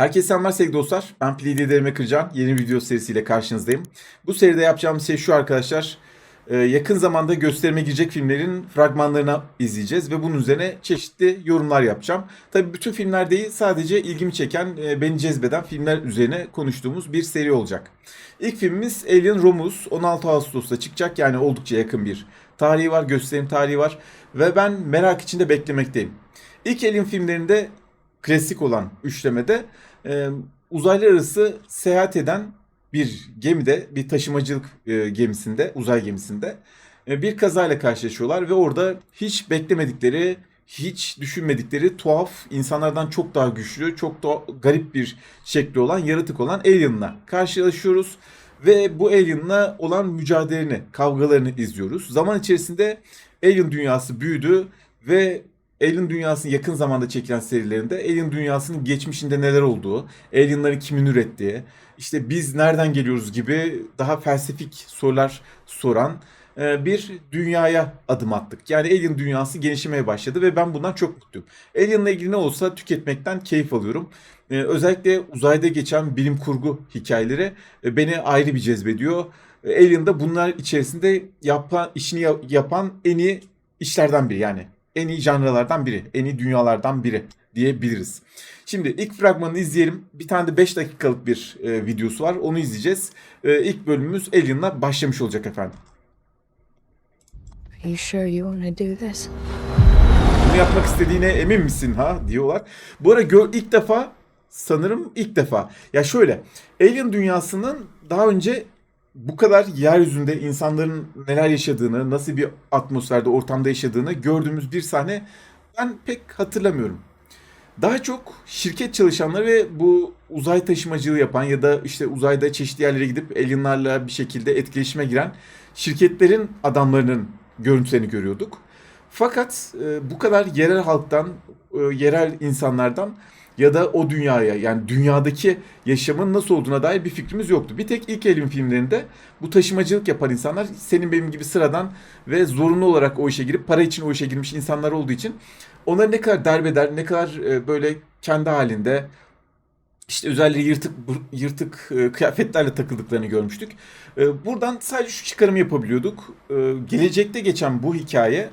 Herkese selamlar sevgili dostlar. Ben Play Liderime Kırcan. Yeni bir video serisiyle karşınızdayım. Bu seride yapacağımız şey şu arkadaşlar. Ee, yakın zamanda gösterime girecek filmlerin fragmanlarını izleyeceğiz ve bunun üzerine çeşitli yorumlar yapacağım. Tabii bütün filmler değil sadece ilgimi çeken, e, beni cezbeden filmler üzerine konuştuğumuz bir seri olacak. İlk filmimiz Alien Romulus 16 Ağustos'ta çıkacak yani oldukça yakın bir tarihi var, gösterim tarihi var ve ben merak içinde beklemekteyim. İlk Alien filmlerinde klasik olan üçlemede e, uzaylar arası seyahat eden bir gemide, bir taşımacılık e, gemisinde, uzay gemisinde e, bir kazayla karşılaşıyorlar ve orada hiç beklemedikleri, hiç düşünmedikleri tuhaf, insanlardan çok daha güçlü, çok daha garip bir şekli olan, yaratık olan alien'la karşılaşıyoruz. Ve bu alien'la olan mücadelelerini, kavgalarını izliyoruz. Zaman içerisinde alien dünyası büyüdü ve Alien dünyasının yakın zamanda çekilen serilerinde Alien dünyasının geçmişinde neler olduğu, alienları kimin ürettiği, işte biz nereden geliyoruz gibi daha felsefik sorular soran e, bir dünyaya adım attık. Yani Alien dünyası genişlemeye başladı ve ben bundan çok mutluyum. Alien'la ilgili ne olsa tüketmekten keyif alıyorum. E, Özellikle uzayda geçen bilim kurgu hikayeleri e, beni ayrı bir cezbediyor. Alien'da bunlar içerisinde yapan, işini ya- yapan en iyi işlerden biri yani en iyi janralardan biri, en iyi dünyalardan biri diyebiliriz. Şimdi ilk fragmanını izleyelim. Bir tane de 5 dakikalık bir e, videosu var. Onu izleyeceğiz. E, ilk bölümümüz Alien'la başlamış olacak efendim. Are you sure you want to do this? Bunu yapmak istediğine emin misin ha diyorlar. Bu ara gör, ilk defa sanırım ilk defa. Ya şöyle Alien dünyasının daha önce bu kadar yeryüzünde insanların neler yaşadığını, nasıl bir atmosferde, ortamda yaşadığını gördüğümüz bir sahne ben pek hatırlamıyorum. Daha çok şirket çalışanları ve bu uzay taşımacılığı yapan ya da işte uzayda çeşitli yerlere gidip alienlarla bir şekilde etkileşime giren şirketlerin adamlarının görüntülerini görüyorduk. Fakat e, bu kadar yerel halktan, e, yerel insanlardan ya da o dünyaya yani dünyadaki yaşamın nasıl olduğuna dair bir fikrimiz yoktu. Bir tek ilk Alien filmlerinde bu taşımacılık yapan insanlar senin benim gibi sıradan ve zorunlu olarak o işe girip para için o işe girmiş insanlar olduğu için onları ne kadar derbeder, ne kadar e, böyle kendi halinde işte özellikle yırtık yırtık e, kıyafetlerle takıldıklarını görmüştük. E, buradan sadece şu çıkarımı yapabiliyorduk. Gelecekte geçen bu hikaye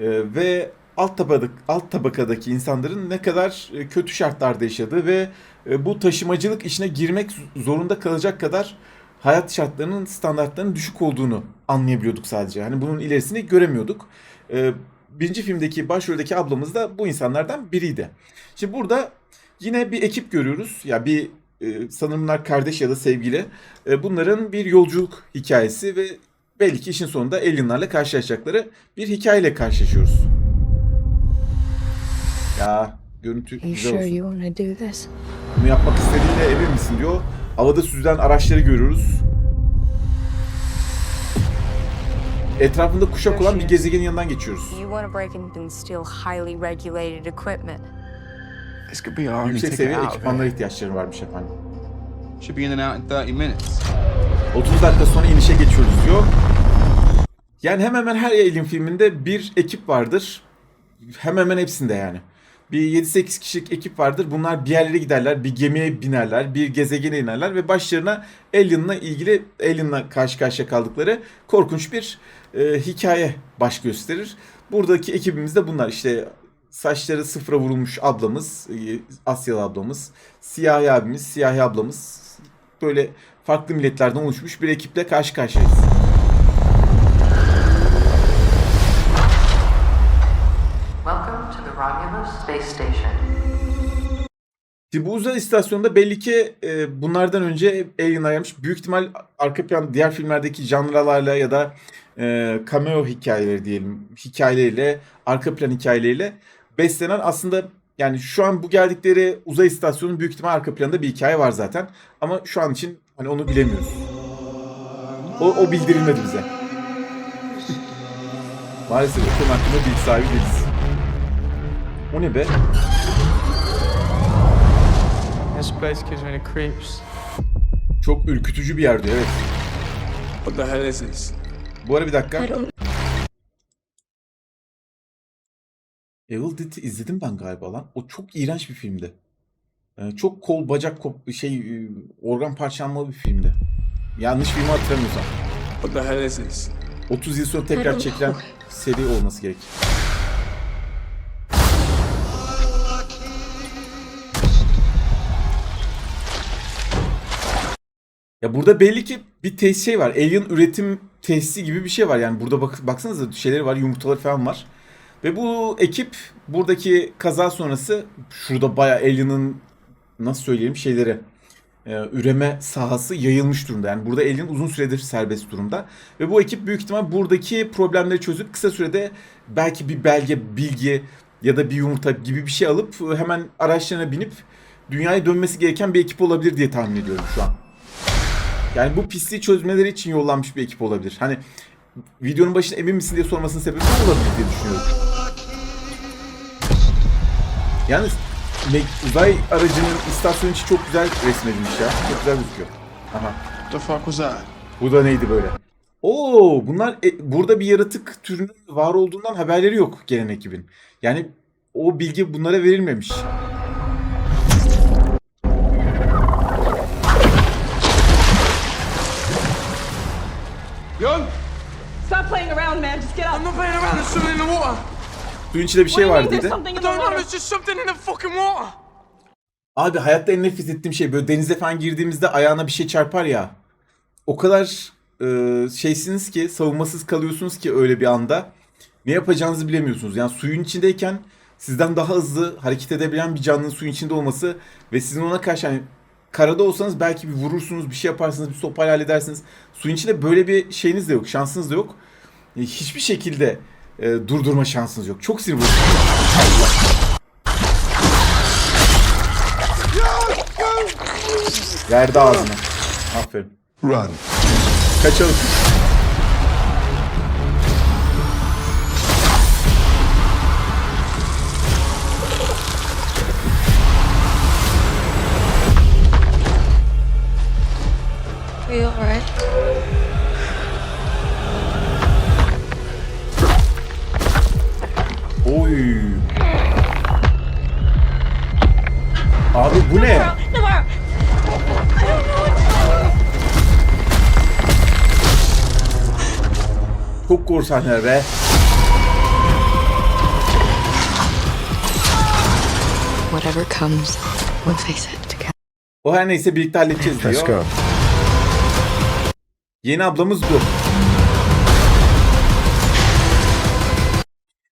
ve alt tabakadaki, alt tabakadaki insanların ne kadar e, kötü şartlarda yaşadığı ve e, bu taşımacılık işine girmek zorunda kalacak kadar hayat şartlarının standartlarının düşük olduğunu anlayabiliyorduk sadece. Hani bunun ilerisini göremiyorduk. E, birinci filmdeki başroldeki ablamız da bu insanlardan biriydi. Şimdi burada yine bir ekip görüyoruz. Ya bir e, sanırım bunlar kardeş ya da sevgili. Bunların bir yolculuk hikayesi ve belli ki işin sonunda alienlarla karşılaşacakları bir hikayeyle karşılaşıyoruz. Ya görüntü Are you güzel sure olsun. you want to do this? Bunu yapmak istediğine emin misin diyor. Havada süzülen araçları görüyoruz. Etrafında kuşak olan bir gezegenin yanından geçiyoruz. You want to break in and steal highly regulated equipment. This could be our only Yüksek ticket seviye out of ekipmanlara ihtiyaçları varmış efendim. Should be in and out in 30 minutes. 30 dakika sonra inişe geçiyoruz diyor. Yani hemen hemen her Alien filminde bir ekip vardır. Hemen hemen hepsinde yani. Bir 7-8 kişilik ekip vardır. Bunlar bir yerlere giderler, bir gemiye binerler, bir gezegene inerler ve başlarına Alien'la ilgili Alien'la karşı karşıya kaldıkları korkunç bir e, hikaye baş gösterir. Buradaki ekibimiz de bunlar. İşte saçları sıfıra vurulmuş ablamız, e, Asyalı ablamız, siyahi abimiz, siyahi ablamız. Böyle farklı milletlerden oluşmuş bir ekiple karşı karşıyayız. Şimdi bu uzay istasyonunda belli ki e, bunlardan önce Alien ayarmış. Büyük ihtimal arka plan diğer filmlerdeki janralarla ya da e, cameo hikayeleri diyelim hikayeleriyle, arka plan hikayeleriyle beslenen aslında yani şu an bu geldikleri uzay istasyonunun büyük ihtimal arka planında bir hikaye var zaten. Ama şu an için hani onu bilemiyoruz. O, o bildirilmedi bize. Maalesef o konu hakkında bilgi sahibi değiliz. O ne be? This place gives me the creeps. Çok ürkütücü bir yer diyor evet. What the hell is this? Bu ara bir dakika. I don't Evil Dead'i izledim ben galiba lan. O çok iğrenç bir filmdi. Ee, çok kol bacak kop şey e, organ parçalanmalı bir filmdi. Yanlış filmi hatırlamıyorsam. What the hell is this? 30 yıl sonra tekrar çekilen seri olması gerek. Ya burada belli ki bir tesis şey var. Alien üretim tesisi gibi bir şey var. Yani burada bak baksanıza şeyleri var, yumurtaları falan var. Ve bu ekip buradaki kaza sonrası şurada bayağı Alien'ın nasıl söyleyelim şeyleri e, üreme sahası yayılmış durumda. Yani burada Alien uzun süredir serbest durumda. Ve bu ekip büyük ihtimal buradaki problemleri çözüp kısa sürede belki bir belge, bilgi ya da bir yumurta gibi bir şey alıp hemen araçlarına binip dünyaya dönmesi gereken bir ekip olabilir diye tahmin ediyorum şu an. Yani bu pisliği çözmeleri için yollanmış bir ekip olabilir. Hani videonun başında emin misin diye sormasının sebebi bu olabilir diye düşünüyorum. Yalnız uzay aracının istasyonu içi çok güzel resmedilmiş ya. Çok güzel gözüküyor. Aha. The fuck was that? Bu da neydi böyle? Oo, bunlar e, burada bir yaratık türünün var olduğundan haberleri yok gelen ekibin. Yani o bilgi bunlara verilmemiş. Get up. I'm not playing around, there's something in the water! Suyun içinde bir şey var dedi. There's something I in the don't know, water. there's just something in the fucking water! Abi hayatta en nefret ettiğim şey böyle denize falan girdiğimizde ayağına bir şey çarpar ya. O kadar e, şeysiniz ki savunmasız kalıyorsunuz ki öyle bir anda. Ne yapacağınızı bilemiyorsunuz. Yani suyun içindeyken sizden daha hızlı hareket edebilen bir canlının suyun içinde olması ve sizin ona karşı hani karada olsanız belki bir vurursunuz, bir şey yaparsınız, bir sopayla halledersiniz. Suyun içinde böyle bir şeyiniz de yok, şansınız da yok. E, hiçbir şekilde e, durdurma şansınız yok. Çok sinir bozucu. Verdi ağzına. Aferin. Run. Kaçalım. Oy. Abi bu ne? Çok korsanlar be. Whatever comes, we'll face it together. O her neyse birlikte halledeceğiz Let's diyor. go. Yeni ablamız bu.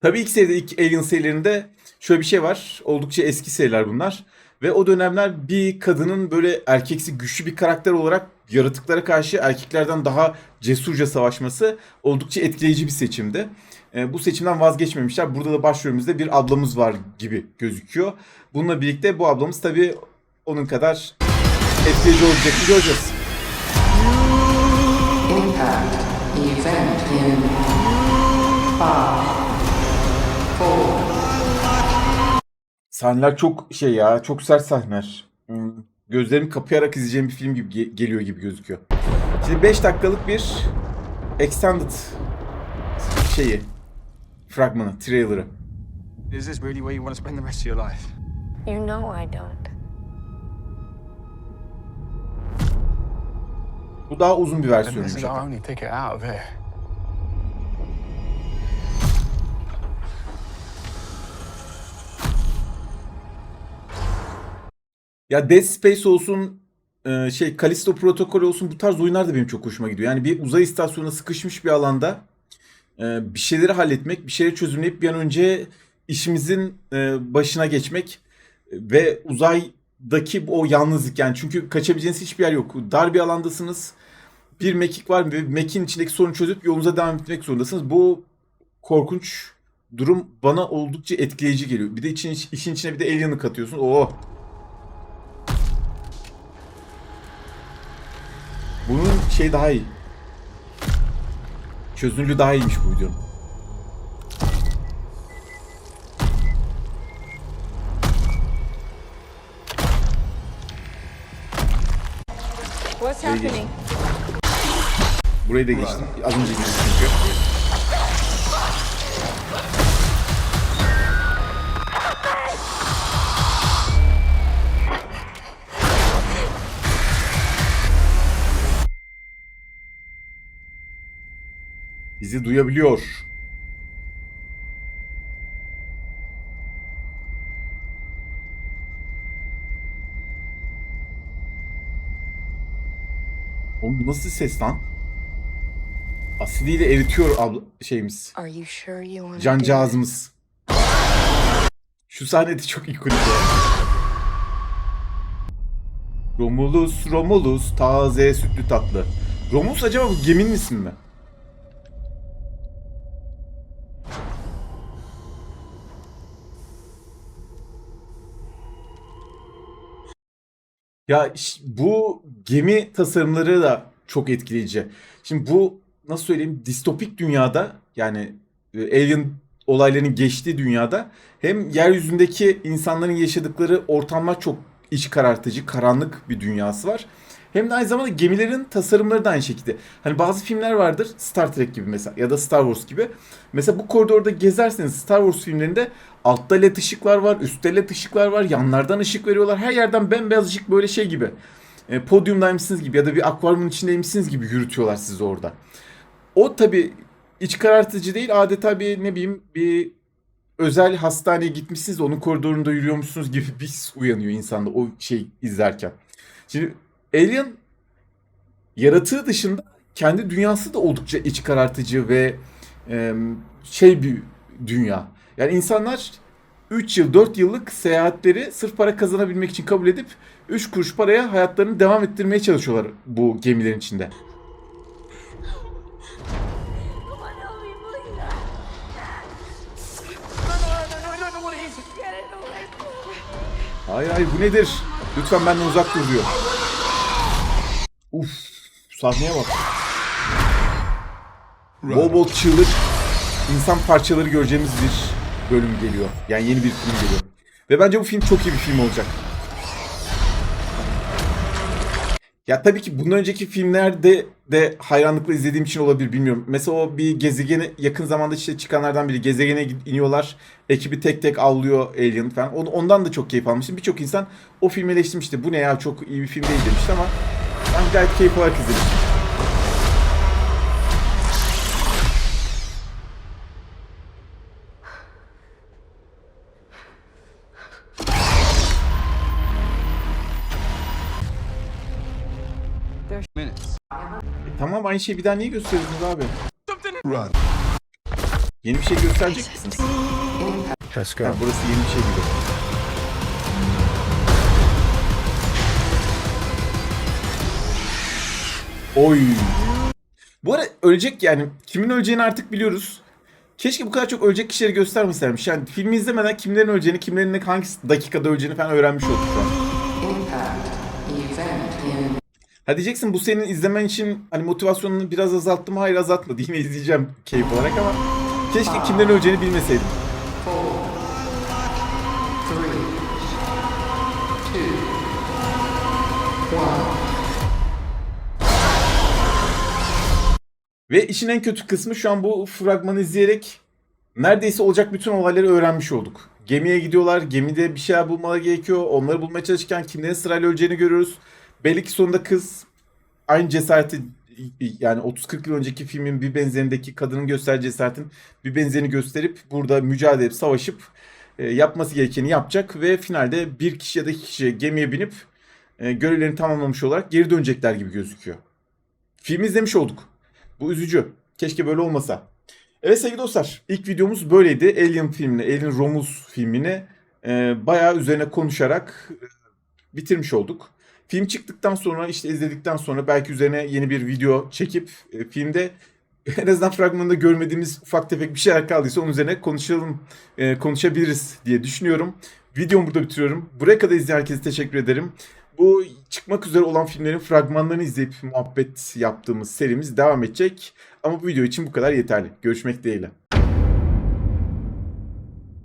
Tabii ilk seride, ilk Alien serilerinde şöyle bir şey var. Oldukça eski seriler bunlar. Ve o dönemler bir kadının böyle erkeksi güçlü bir karakter olarak yaratıklara karşı erkeklerden daha cesurca savaşması oldukça etkileyici bir seçimdi. Ee, bu seçimden vazgeçmemişler. Burada da başrolümüzde bir ablamız var gibi gözüküyor. Bununla birlikte bu ablamız tabii onun kadar etkileyici olacak mı göreceğiz. Impact. Event in five, Sahneler çok şey ya, çok sert sahneler. Hmm, Gözlerimi kapayarak izleyeceğim bir film gibi ge- geliyor gibi gözüküyor. Şimdi 5 dakikalık bir extended şeyi, fragmanı, trailer'ı. Is this really where you want to spend the rest of your life? You know I don't. Bu daha uzun bir And Ya Dead Space olsun, e, şey Callisto Protocol olsun bu tarz oyunlar da benim çok hoşuma gidiyor. Yani bir uzay istasyonuna sıkışmış bir alanda e, bir şeyleri halletmek, bir şeyleri çözümleyip bir an önce işimizin e, başına geçmek ve uzaydaki o yalnızlık yani çünkü kaçabileceğiniz hiçbir yer yok. Dar bir alandasınız. Bir mekik var ve mekin içindeki sorunu çözüp yolunuza devam etmek zorundasınız. Bu korkunç durum bana oldukça etkileyici geliyor. Bir de için, işin içine bir de Alien'ı katıyorsun. Oo. Şey daha iyi. Çözünürlüğü daha iyiymiş bu videonun. What's happening? Burayı da geçtim. Az önce geçtim çünkü. Bizi duyabiliyor. Oğlum nasıl ses lan? Asidiyle eritiyor abla şeyimiz. Cancağızımız. Şu sahnede çok ikonik. Romulus, Romulus, taze sütlü tatlı. Romulus acaba bu geminin ismi mi? Ya bu gemi tasarımları da çok etkileyici. Şimdi bu nasıl söyleyeyim distopik dünyada yani e, alien olaylarının geçtiği dünyada hem yeryüzündeki insanların yaşadıkları ortamlar çok iç karartıcı, karanlık bir dünyası var. Hem de aynı zamanda gemilerin tasarımları da aynı şekilde. Hani bazı filmler vardır Star Trek gibi mesela ya da Star Wars gibi. Mesela bu koridorda gezerseniz Star Wars filmlerinde altta led ışıklar var, üstte led ışıklar var, yanlardan ışık veriyorlar. Her yerden bembeyaz ışık böyle şey gibi. E, podyumdaymışsınız gibi ya da bir akvaryumun içindeymişsiniz gibi yürütüyorlar sizi orada. O tabi iç karartıcı değil adeta bir ne bileyim bir özel hastaneye gitmişsiniz onun koridorunda yürüyormuşsunuz gibi bir his uyanıyor insanda o şey izlerken. Şimdi Alien yaratığı dışında kendi dünyası da oldukça iç karartıcı ve e, şey bir dünya. Yani insanlar 3 yıl 4 yıllık seyahatleri sırf para kazanabilmek için kabul edip 3 kuruş paraya hayatlarını devam ettirmeye çalışıyorlar bu gemilerin içinde. Hayır hayır bu nedir? Lütfen benden uzak dur diyor. Uf sahneye bak. Bol bol çığlık, insan parçaları göreceğimiz bir bölüm geliyor. Yani yeni bir film geliyor. Ve bence bu film çok iyi bir film olacak. Ya tabii ki bundan önceki filmlerde de hayranlıkla izlediğim için olabilir bilmiyorum. Mesela o bir gezegene yakın zamanda işte çıkanlardan biri gezegene iniyorlar. Ekibi tek tek avlıyor Alien falan. On- Ondan da çok keyif almıştım. Birçok insan o filmi eleştirmişti. Bu ne ya çok iyi bir film değil demişti ama gayet keyif olarak. Minutes. E tamam aynı şeyi bir daha niye gösteriyorsunuz abi? Something. Yeni bir şey gösterecek misiniz? Let's Ha, burası yeni bir şey gibi. Oy. Bu arada ölecek yani. Kimin öleceğini artık biliyoruz. Keşke bu kadar çok ölecek kişileri göstermeselermiş. Yani filmi izlemeden kimlerin öleceğini, kimlerin ne- hangi dakikada öleceğini falan öğrenmiş olduk şu an. Ha diyeceksin bu senin izlemen için hani motivasyonunu biraz azalttı mı? Hayır azaltmadı. Yine izleyeceğim keyif olarak ama keşke kimlerin öleceğini bilmeseydim. Ve işin en kötü kısmı şu an bu fragmanı izleyerek neredeyse olacak bütün olayları öğrenmiş olduk. Gemiye gidiyorlar, gemide bir şeyler bulmaları gerekiyor. Onları bulmaya çalışırken kimlerin sırayla öleceğini görüyoruz. Belli ki sonunda kız aynı cesareti yani 30-40 yıl önceki filmin bir benzerindeki kadının gösterdiği cesaretin bir benzerini gösterip burada mücadele edip savaşıp e, yapması gerekeni yapacak ve finalde bir kişi ya da iki kişi gemiye binip e, görevlerini tamamlamış olarak geri dönecekler gibi gözüküyor. Filmi izlemiş olduk. Bu üzücü. Keşke böyle olmasa. Evet sevgili dostlar ilk videomuz böyleydi. Alien filmini, Alien Romulus filmini e, bayağı üzerine konuşarak e, bitirmiş olduk. Film çıktıktan sonra işte izledikten sonra belki üzerine yeni bir video çekip e, filmde en azından fragmanında görmediğimiz ufak tefek bir şeyler kaldıysa onun üzerine konuşalım, e, konuşabiliriz diye düşünüyorum. Videomu burada bitiriyorum. Buraya kadar izleyen herkese teşekkür ederim. Bu çıkmak üzere olan filmlerin fragmanlarını izleyip muhabbet yaptığımız serimiz devam edecek. Ama bu video için bu kadar yeterli. Görüşmek dileğiyle.